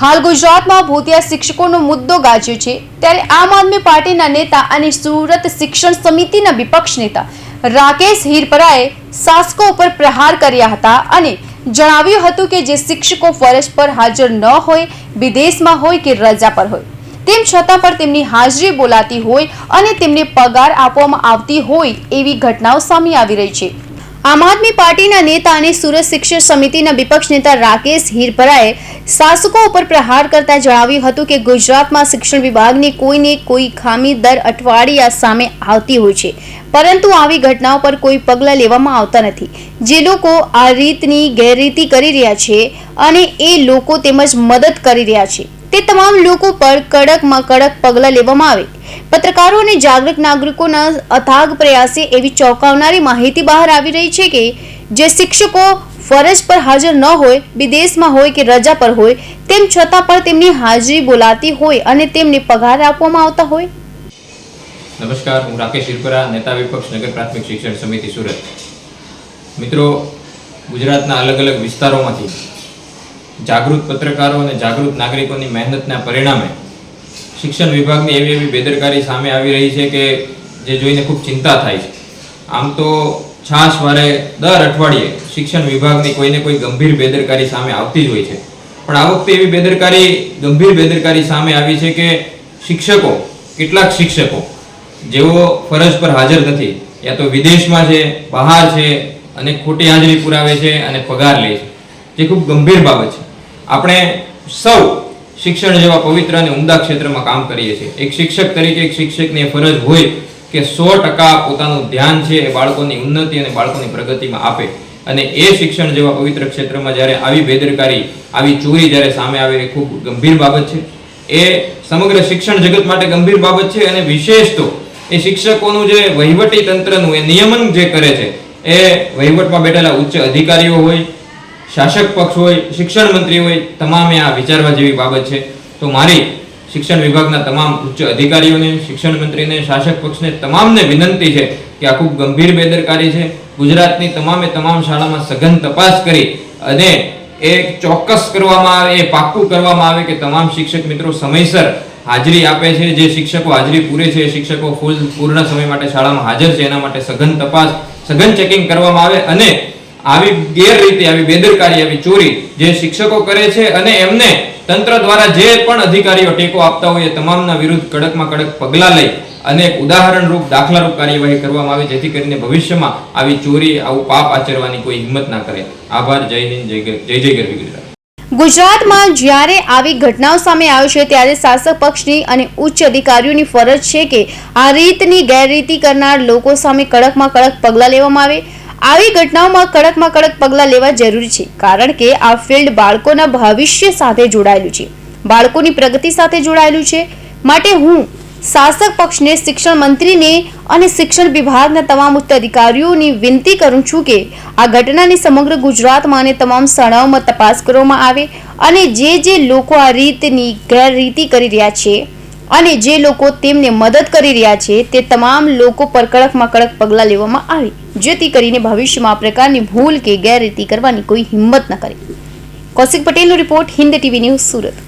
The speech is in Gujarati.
હાલ ગુજરાતમાં ભૂતિયા શિક્ષકોનો મુદ્દો ગાજ્યો છે. ત્યારે આમ આદમી પાર્ટીના નેતા અને સુરત શિક્ષણ સમિતિના વિપક્ષ નેતા રાકેશ હિરપરાએ શાસકો ઉપર પ્રહાર કર્યા હતા અને જણાવ્યું હતું કે જે શિક્ષકો ફરજ પર હાજર ન હોય, વિદેશમાં હોય કે રજા પર હોય. તેમ છતાં પણ તેમની હાજરી બોલાતી હોય અને તેમને પગાર આપવામાં આવતી હોય એવી ઘટનાઓ સામે આવી રહી છે. આમ આદમી પાર્ટીના નેતા અને સુરત શિક્ષણ સમિતિના વિપક્ષ નેતા રાકેશ હિરપરાએ શાસકો ઉપર પ્રહાર કરતા જણાવ્યું હતું કે ગુજરાતમાં શિક્ષણ વિભાગની કોઈને કોઈ ખામી દર અઠવાડિયા સામે આવતી હોય છે. પરંતુ આવી ઘટનાઓ પર કોઈ પગલાં લેવામાં આવતા નથી. જે લોકો આ રીતની ગેરરીતિ કરી રહ્યા છે અને એ લોકો તેમજ મદદ કરી રહ્યા છે. તે તમામ લોકો પર કડકમાં કડક પગલાં લેવામાં આવે. પત્રકારો અને જાગૃત નાગરિકોના અથાગ પ્રયાસે એવી ચોંકાવનારી માહિતી બહાર આવી રહી છે કે, જે શિક્ષકો ફરજ પર હાજર ન હોય, વિદેશમાં હોય કે રજા પર હોય, તેમ છતાં પણ તેમની હાજરી બોલાતી હોય અને તેમને પગાર આપવામાં આવતા હોય. નમસ્કાર, હું રાકેશ શિરપરા નેતા વિપક્ષ નગર પ્રાથમિક શિક્ષણ સમિતિ સુરત. મિત્રો, ગુજરાતના અલગ અલગ વિસ્તારોમાંથી જાગૃત પત્રકારો અને જાગૃત નાગરિકોની મહેનતના પરિણામે શિક્ષણ વિભાગની એવી એવી બેદરકારી સામે આવી રહી છે કે જે જોઈને ખૂબ ચિંતા થાય છે. આમ તો છાશ વારે દર અઠવાડિયે શિક્ષણ વિભાગની કોઈને કોઈ ગંભીર બેદરકારી સામે આવતી જ હોય છે. પણ આ વખતે એવી બેદરકારી, ગંભીર બેદરકારી સામે આવી છે કે શિક્ષકો, કેટલાક શિક્ષકો, જેઓ ફરજ પર હાજર નથી, યા તો વિદેશમાં છે, બહાર છે, અને ખોટી હાજરી પુરાવે છે અને પગાર લે છે. જે ખૂબ ગંભીર બાબત છે. આપણે સૌ શિક્ષણ જેવા પવિત્ર અને ઉમદા ક્ષેત્રમાં કામ કરીએ છીએ. એક શિક્ષક તરીકે એક શિક્ષકની ફરજ હોય કે સો ટકા પોતાનું ધ્યાન છે એ બાળકોની ઉન્નતિ અને બાળકોની પ્રગતિમાં આપે. અને એ શિક્ષણ જેવા પવિત્ર ક્ષેત્રમાં જ્યારે આવી બેદરકારી, આવી ચોરી જ્યારે સામે આવે એ ખૂબ ગંભીર બાબત છે. એ સમગ્ર શિક્ષણ જગત માટે ગંભીર બાબત છે અને વિશેષ તો એ શિક્ષકોનું જે વહીવટી તંત્રનું, એ નિયમન જે કરે છે, એ વહીવટમાં બેઠેલા ઉચ્ચ અધિકારીઓ હોય શાસક પક્ષ હોય, શિક્ષણ મંત્રી હોય, તમામે આ વિચારવા જેવી બાબત છે. તો મારી શિક્ષણ વિભાગના તમામ ઉચ્ચ અધિકારીઓને, શિક્ષણ મંત્રીને, શાસક પક્ષને તમામને વિનંતી છે કે આ ખૂબ ગંભીર બેદરકારી છે. ગુજરાતની તમામે તમામ શાળામાં સઘન તપાસ કરી અને એ ચોક્કસ કરવામાં આવે, એ પાક્કું કરવામાં આવે કે તમામ શિક્ષક મિત્રો સમયસર હાજરી આપે છે. જે શિક્ષકો હાજરી પૂરે છે શિક્ષકો ફૂલ, પૂર્ણ સમય માટે શાળામાં હાજર છે. એના માટે સઘન તપાસ, સઘન ચેકિંગ કરવામાં આવે અને આવી ગેરરીતિ, આવી બેદરકારી, આવી ચોરી જે શિક્ષકો કરે છે અને એમને તંત્ર દ્વારા જે પણ અધિકારીઓ ટેકો આપતા હોય એ તમામના વિરુદ્ધ કડકમાં કડક પગલાં લઈ અને એક ઉદાહરણરૂપ દાખલારૂપ કાર્યવાહી કરવામાં આવે, જેથી કરીને ભવિષ્યમાં આવી ચોરી, આવું પાપ આચરવાની કોઈ હિંમત ના કરે. આભાર, જય હિન્દ, જય જય ગરવી ગુજરાત. ગુજરાતમાં જ્યારે આવી ઘટનાઓ સામે આવે છે, ત્યારે શાસક પક્ષની અને ઉચ્ચ અધિકારીઓની ફરજ છે કે આ રીતની ગેરરીતિ કરનાર લોકો સામે કડકમાં કડક પગલાં લેવામાં આવે. આવી ઘટનાઓમાં કડકમાં કડક પગલાં લેવા જરૂરી છે, કારણ કે આ ફિલ્ડ બાળકોના ભવિષ્ય સાથે જોડાયેલું છે. બાળકોની પ્રગતિ સાથે જોડાયેલું છે. માટે હું શાસક પક્ષને, શિક્ષણ મંત્રીને અને શિક્ષણ વિભાગના તમામ ઉચ્ચ અધિકારીઓની વિનંતી કરું છું કે આ ઘટનાની સમગ્ર ગુજરાતમાં અને તમામ શાળાઓમાં તપાસ કરવામાં આવે અને જે જે લોકો આ રીતની ગેરરીતિ કરી રહ્યા છે અને જે લોકો તેમને મદદ કરી રહ્યા છે, તે તમામ લોકો પર કડકમાં કડક પગલાં લેવામાં આવે. જેથી કરીને ભવિષ્યમાં આ પ્રકારની ભૂલ કે ગેરરીતિ કરવાની કોઈ હિંમત ન કરે. કૌશિક પટેલનો report Hind TV news Surat.